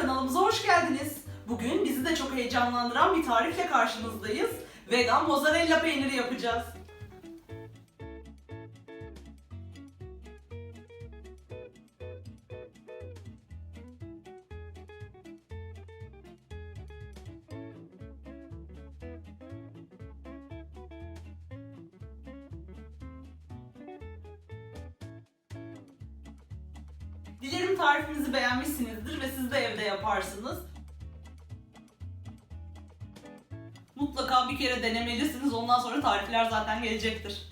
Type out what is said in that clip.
kanalımıza hoş geldiniz. Bugün bizi de çok heyecanlandıran bir tarifle karşınızdayız. Vegan mozzarella peyniri yapacağız. Dilerim tarifimizi beğenmişsinizdir ve siz de evde yaparsınız. Mutlaka bir kere denemelisiniz. Ondan sonra tarifler zaten gelecektir.